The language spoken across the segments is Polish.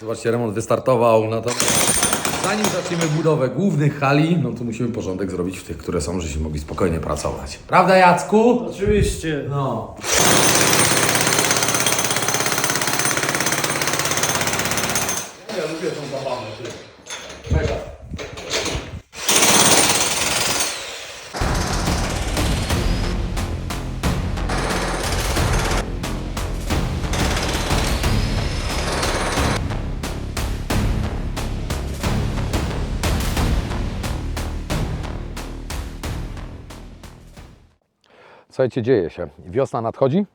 Zobaczcie, remont wystartował, natomiast zanim zaczniemy budowę głównych hali, no to musimy porządek zrobić w tych, które są, żebyśmy mogli spokojnie pracować. Prawda Jacku? Oczywiście. No. Ja lubię tą zabawę, ty. Mega. Słuchajcie, dzieje się. Wiosna nadchodzi,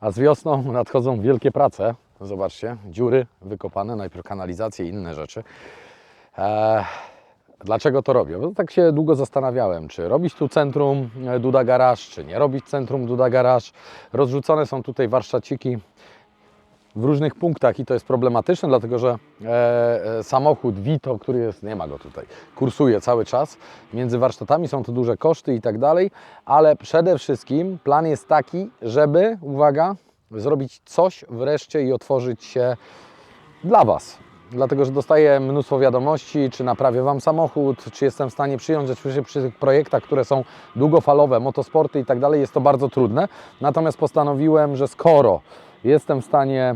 a z wiosną nadchodzą wielkie prace. Zobaczcie, dziury wykopane, najpierw kanalizacje i inne rzeczy. Eee, dlaczego to robię? Bo tak się długo zastanawiałem, czy robić tu centrum e, Duda Garage, czy nie robić centrum Duda Garage. Rozrzucone są tutaj warsztaciki w różnych punktach i to jest problematyczne, dlatego że e, e, samochód Vito, który jest, nie ma go tutaj, kursuje cały czas. Między warsztatami są to duże koszty i tak dalej, ale przede wszystkim plan jest taki, żeby, uwaga, zrobić coś wreszcie i otworzyć się dla Was. Dlatego, że dostaję mnóstwo wiadomości, czy naprawię Wam samochód, czy jestem w stanie przyjąć, przy, przy tych projektach, które są długofalowe, motosporty i tak dalej, jest to bardzo trudne. Natomiast postanowiłem, że skoro jestem w stanie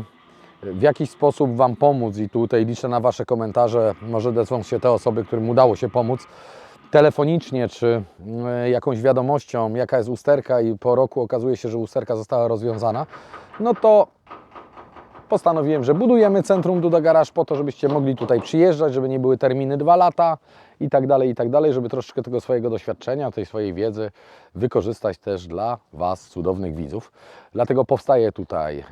w jakiś sposób Wam pomóc i tutaj liczę na Wasze komentarze, może odezwą się te osoby, którym udało się pomóc, telefonicznie czy y, jakąś wiadomością, jaka jest usterka i po roku okazuje się, że usterka została rozwiązana, no to postanowiłem, że budujemy centrum Duda Garage po to, żebyście mogli tutaj przyjeżdżać, żeby nie były terminy dwa lata i tak dalej, i tak dalej, żeby troszeczkę tego swojego doświadczenia, tej swojej wiedzy wykorzystać też dla Was, cudownych widzów. Dlatego powstaje tutaj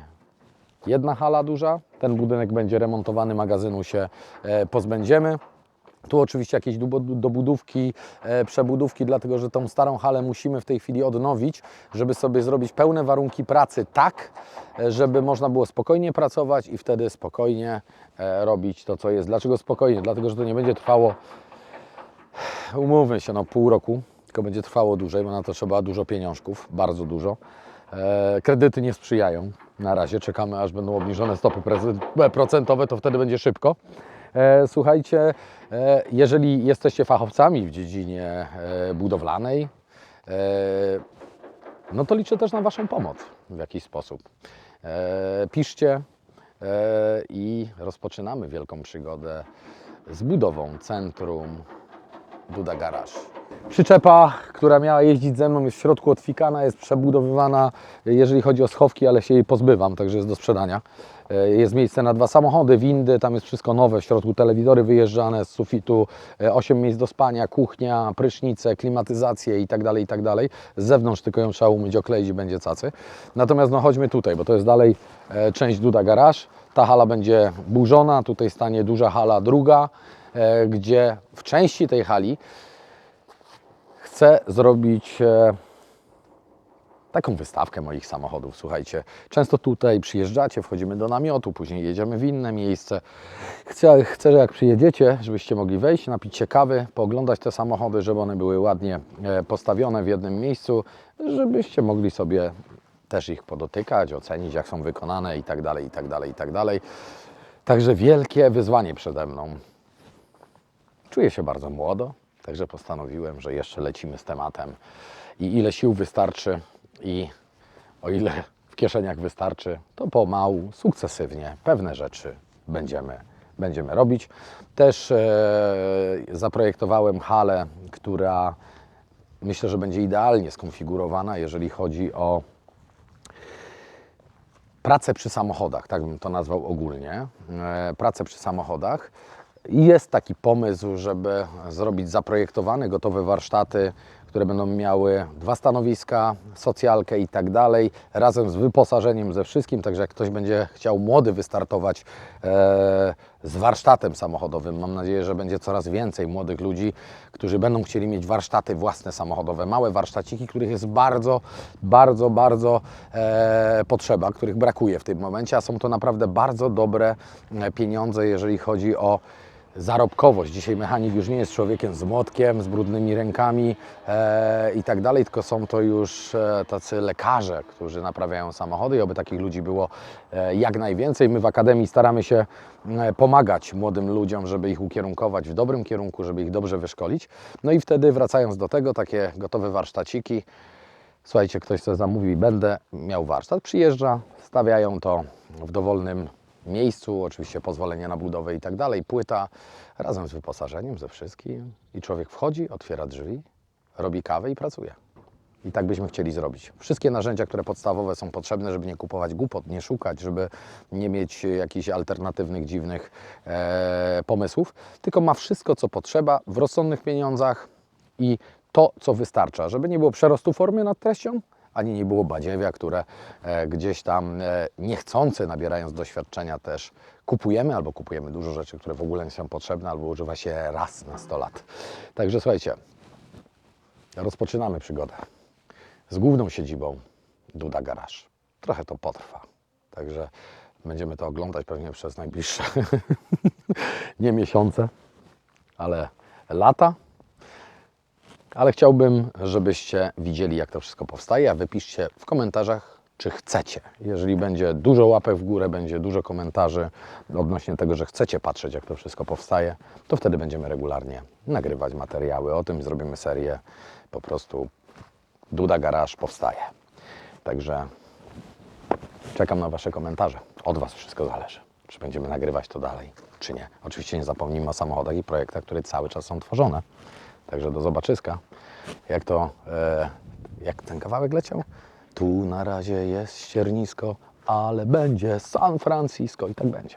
jedna hala duża, ten budynek będzie remontowany, magazynu się e, pozbędziemy. Tu oczywiście jakieś dobudówki, e, przebudówki, dlatego że tą starą halę musimy w tej chwili odnowić, żeby sobie zrobić pełne warunki pracy tak, e, żeby można było spokojnie pracować i wtedy spokojnie robić to, co jest. Dlaczego spokojnie? Dlatego, że to nie będzie trwało, umówmy się, no pół roku, tylko będzie trwało dłużej, bo na to trzeba dużo pieniążków, bardzo dużo. Kredyty nie sprzyjają. Na razie czekamy, aż będą obniżone stopy prezy- procentowe, to wtedy będzie szybko. E, Słuchajcie, e, jeżeli jesteście fachowcami w dziedzinie e, budowlanej, e, no to liczę też na Waszą pomoc w jakiś sposób. E, Piszcie e, i rozpoczynamy wielką przygodę z budową centrum Duda Garage. Przyczepa, która miała jeździć ze mną, jest w środku otwikana, jest przebudowywana, jeżeli chodzi o schowki, ale się jej pozbywam, także jest do sprzedania. E, Jest miejsce na dwa samochody, windy, tam jest wszystko nowe, w środku telewizory wyjeżdżane z sufitu, 8 miejsc do spania, kuchnia, prysznice, klimatyzacje i tak dalej, i tak. Z zewnątrz tylko ją trzeba umyć, okleić i będzie cacy. Natomiast no chodźmy tutaj, bo to jest dalej e, część Duda Garage. Ta hala będzie burzona, tutaj stanie duża hala druga, e, gdzie w części tej hali chcę zrobić e, taką wystawkę moich samochodów. Słuchajcie, często tutaj przyjeżdżacie, wchodzimy do namiotu, później jedziemy w inne miejsce. Chcę, chcę, że jak przyjedziecie, żebyście mogli wejść, napić się kawy, pooglądać te samochody, żeby one były ładnie e, postawione w jednym miejscu, żebyście mogli sobie też ich podotykać, ocenić, jak są wykonane i tak dalej, i tak dalej, i tak dalej. Także wielkie wyzwanie przede mną. Czuję się bardzo młodo, także postanowiłem, że jeszcze lecimy z tematem i ile sił wystarczy i o ile w kieszeniach wystarczy, to pomału, sukcesywnie pewne rzeczy będziemy, będziemy robić. Też e, zaprojektowałem halę, która myślę, że będzie idealnie skonfigurowana, jeżeli chodzi o pracę przy samochodach, tak bym to nazwał ogólnie, e, pracę przy samochodach. Jest taki pomysł, żeby zrobić zaprojektowane, gotowe warsztaty, które będą miały dwa stanowiska, socjalkę i tak dalej, razem z wyposażeniem ze wszystkim, także jak ktoś będzie chciał młody wystartować e, z warsztatem samochodowym, mam nadzieję, że będzie coraz więcej młodych ludzi, którzy będą chcieli mieć warsztaty własne samochodowe, małe warsztaciki, których jest bardzo, bardzo, bardzo e, potrzeba, których brakuje w tym momencie, a są to naprawdę bardzo dobre e, pieniądze, jeżeli chodzi o zarobkowość. Dzisiaj mechanik już nie jest człowiekiem z młotkiem, z brudnymi rękami e, i tak dalej, tylko są to już e, tacy lekarze, którzy naprawiają samochody i oby takich ludzi było e, jak najwięcej. My w Akademii staramy się e, pomagać młodym ludziom, żeby ich ukierunkować w dobrym kierunku, żeby ich dobrze wyszkolić. No i wtedy wracając do tego, takie gotowe warsztaciki, Słuchajcie, ktoś co zamówi, będę miał warsztat, przyjeżdża, stawiają to w dowolnym miejscu, oczywiście pozwolenie na budowę i tak dalej, płyta razem z wyposażeniem, ze wszystkim i człowiek wchodzi, otwiera drzwi, robi kawę i pracuje. I tak byśmy chcieli zrobić. Wszystkie narzędzia, które podstawowe są potrzebne, żeby nie kupować głupot, nie szukać, żeby nie mieć jakichś alternatywnych, dziwnych e, pomysłów, tylko ma wszystko, co potrzeba w rozsądnych pieniądzach i to, co wystarcza, żeby nie było przerostu formy nad treścią, ani nie było badziewia, które e, gdzieś tam e, niechcący, nabierając doświadczenia też kupujemy, albo kupujemy dużo rzeczy, które w ogóle nie są potrzebne, albo używa się raz na 100 lat. Także słuchajcie, rozpoczynamy przygodę z główną siedzibą Duda Garage. Trochę to potrwa, także będziemy to oglądać pewnie przez najbliższe nie miesiące, ale lata. Ale chciałbym, żebyście widzieli, jak to wszystko powstaje, a wypiszcie w komentarzach, czy chcecie. Jeżeli będzie dużo łapek w górę, będzie dużo komentarzy odnośnie tego, że chcecie patrzeć, jak to wszystko powstaje, to wtedy będziemy regularnie nagrywać materiały o tym, zrobimy serię po prostu Duda Garage powstaje. Także czekam na Wasze komentarze. Od Was wszystko zależy, czy będziemy nagrywać to dalej, czy nie. Oczywiście nie zapomnijmy o samochodach i projektach, które cały czas są tworzone. Także do zobaczyska. Jak to, e, jak ten kawałek leciał? Tu na razie jest ściernisko, ale będzie San Francisco i tak będzie.